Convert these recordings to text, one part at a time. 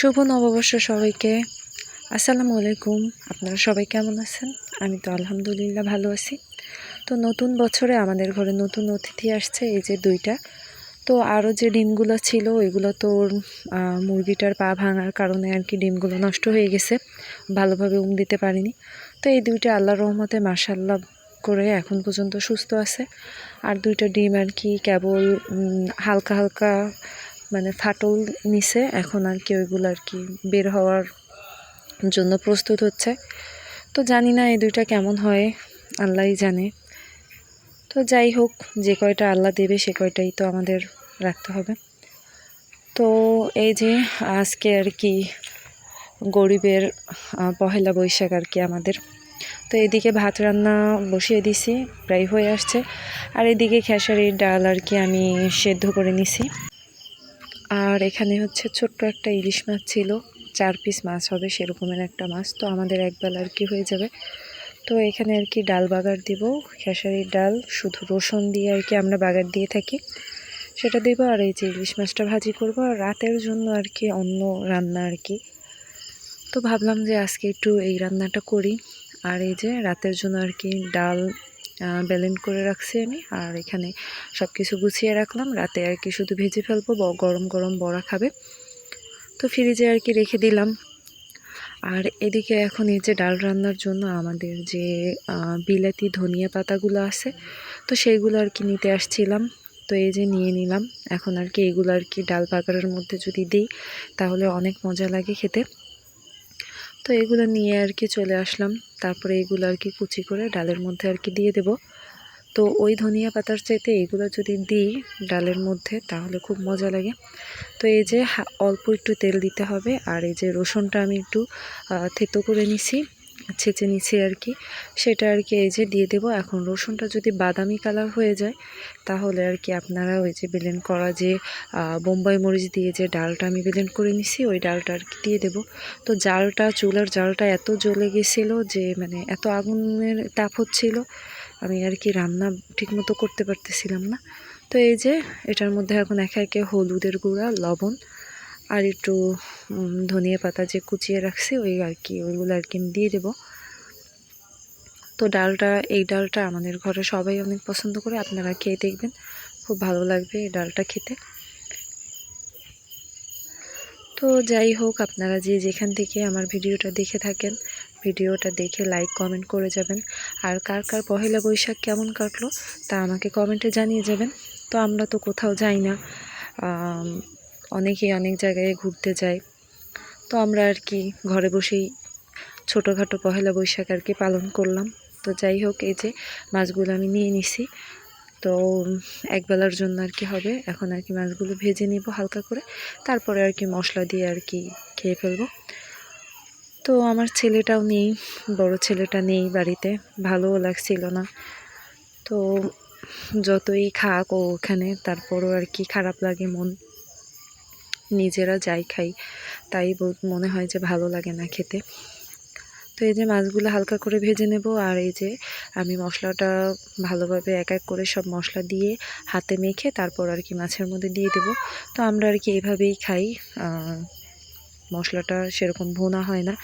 শুভ নববর্ষ সবাইকে। আসসালামু আলাইকুম। আপনারা সবাই কেমন আছেন? আমি তো আলহামদুলিল্লাহ ভালো আছি। তো নতুন বছরে আমাদের ঘরে নতুন অতিথি আসছে এই যে দুইটা। তো আরও যে ডিমগুলো ছিল ওইগুলো তো ওর, মুরগিটার পা ভাঙার কারণে আর কি ডিমগুলো নষ্ট হয়ে গেছে। ভালোভাবে উম দিতে পারিনি। তো এই দুইটা আল্লাহ রহমতে মার্শাল্লাহ করে এখন পর্যন্ত সুস্থ আছে। আর দুইটা ডিম আর কি কেবল হালকা হালকা মানে ফাটল নিছে, এখন আর কি ওইগুলো আর কি বের হওয়ার জন্য প্রস্তুত হচ্ছে। তো জানি না এই দুইটা কেমন হয়, আল্লাহই জানে। তো যাই হোক, যে কয়টা আল্লাহ দেবে সে কয়টাই তো আমাদের রাখতে হবে। তো এই যে আজকে আর কি গরিবের পহেলা বৈশাখ আর কি আমাদের। তো এদিকে ভাত রান্না বসিয়ে দিছি, প্রায় হয়ে আসছে। আর এদিকে খেসারির ডাল আর কি আমি সেদ্ধ করে নিছি। আর এখানে হচ্ছে ছোট্ট একটা ইলিশ মাছ ছিল, চার পিস মাছ হবে সেরকমের একটা মাছ, তো আমাদের একবেলা আর কি হয়ে যাবে। তো এখানে আর কি ডাল বাগার দিব, খেসারির ডাল, শুধু রসুন দিয়ে আর কি আমরা বাগার দিয়ে থাকি। সেটা দেবো আর এই যে ইলিশ মাছটা ভাজি করব, আর রাতের জন্য আর কি অন্য রান্না আর কি। তো ভাবলাম যে আজকে একটু এই রান্নাটা করি, আর এই যে রাতের জন্য আর কি ডাল ব্যালেন্ড করে রাখছি আমি। আর এখানে সব কিছু গুছিয়ে রাখলাম। রাতে আর কি শুধু ভেজে ফেলব গরম গরম বড়া খাবে। তো ফ্রিজে আর কি রেখে দিলাম। আর এদিকে এখন এই যে ডাল রান্নার জন্য আমাদের যে বিলাতি ধনিয়া পাতাগুলো আছে, তো সেইগুলো আর কি নিতে আসছিলাম। তো এই যে নিয়ে নিলাম। এখন আর কি এগুলো আর কি ডাল বাগারের মধ্যে যদি দিই, তাহলে অনেক মজা লাগে খেতে। তো এগুলো নিয়ে আর কি চলে আসলাম। তারপরে এগুলো আর কি কুচি করে ডালের মধ্যে আর কি দিয়ে দেব। তো ওই ধনিয়া পাতার চাইতে এগুলো যদি দিই ডালের মধ্যে, তাহলে খুব মজা লাগে। তো এই যে অল্প একটু তেল দিতে হবে। আর এই যে রসুনটা আমি একটু থেতো করে নিছি। ছেঁচে নিছি আর কি। সেটা আর কি এই যে দিয়ে দেবো। এখন রসুনটা যদি বাদামি কালার হয়ে যায়, তাহলে আর কি আপনারা ওই যে বেলেন করা যে বোম্বাই মরিচ দিয়ে যে ডালটা আমি বেলেন করে নিছি, ওই ডালটা আর কি দিয়ে দেবো। তো জালটা, চুলার জালটা এত জ্বলে গেছিল যে মানে এত আগুনের তাপ হচ্ছিল, আমি আর কি রান্না ঠিকমতো করতে পারতেছিলাম না। তো এই যে, এটার মধ্যে এখন একে একে হলুদের গুঁড়া, লবণ আর একটু ধনিয়া পাতা যে কুচিয়ে রাখছি, ওই আর কি, ওইগুলো আর কি আমি দিয়ে দেবো। তো ডালটা, এই ডালটা আমাদের ঘরে সবাই অনেক পছন্দ করে, আপনারা খেয়ে দেখবেন। খুব ভালো লাগবে এই ডালটা খেতে। তো যাই হোক, আপনারা যে যেখান থেকে আমার ভিডিওটা দেখে থাকেন, ভিডিওটা দেখে লাইক কমেন্ট করে যাবেন। আর কার কার পহেলা বৈশাখ কেমন কাটলো, তা আমাকে কমেন্টে জানিয়ে যাবেন। তো আমরা তো কোথাও যাই না অনেকেই অনেক জায়গায় ঘুরতে যায়। তো আমরা আর কি ঘরে বসেই ছোটোখাটো পহেলা বৈশাখ আর কি পালন করলাম। তো যাই হোক, এই যে মাছগুলো আমি নিয়ে নিছি। তো একবেলার জন্য আর কি হবে। এখন আর কি মাছগুলো ভেজে নিব হালকা করে। তারপরে আর কি মশলা দিয়ে আর কি খেয়ে ফেলব। তো আমার ছেলেটাও নেই, বড় ছেলেটা নেই বাড়িতে। ভালোও লাগছিল না। তো যতই খাক ও ওখানে, তারপরও আর কি খারাপ লাগে মন। নিজেরা যাই খাই, তাই মনে হয় যে ভালো লাগে না খেতে। তো এই যে মাছগুলো হালকা করে ভেজে নেব, আর এই যে আমি মশলাটা ভালোভাবে এক এক করে সব মশলা দিয়ে হাতে মেখে তারপর আর কি মাছের মধ্যে দিয়ে দেব। তো আমরা আর কি এভাবেই খাই মশলাটা সেরকম ভোনা হয় না।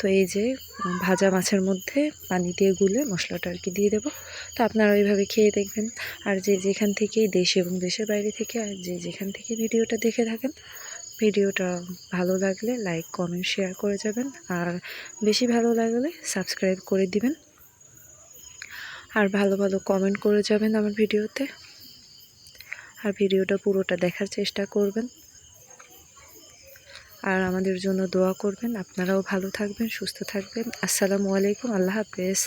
তো এই যে ভাজা মাছের মধ্যে পানি দিয়ে গুলে মশলাটা আর কি দিয়ে দেবো। তো আপনারা ওইভাবে খেয়ে দেখবেন। আর যে যেখান থেকেই দেশ এবং দেশের বাইরে থেকে, আর যে যেখান থেকে ভিডিওটা দেখে থাকেন ভিডিওটা ভালো লাগলে লাইক, কমেন্ট, শেয়ার করে যাবেন। আর বেশি ভালো লাগলে সাবস্ক্রাইব করে দিবেন। আর ভালো ভালো কমেন্ট করে যাবেন আমার ভিডিওতে। আর ভিডিওটা পুরোটা দেখার চেষ্টা করবেন। আর আমাদের জন্য দোয়া করবেন। আপনারাও ভালো থাকবেন, সুস্থ থাকবেন। আসসালামু আলাইকুম, আল্লাহ হাফেজ।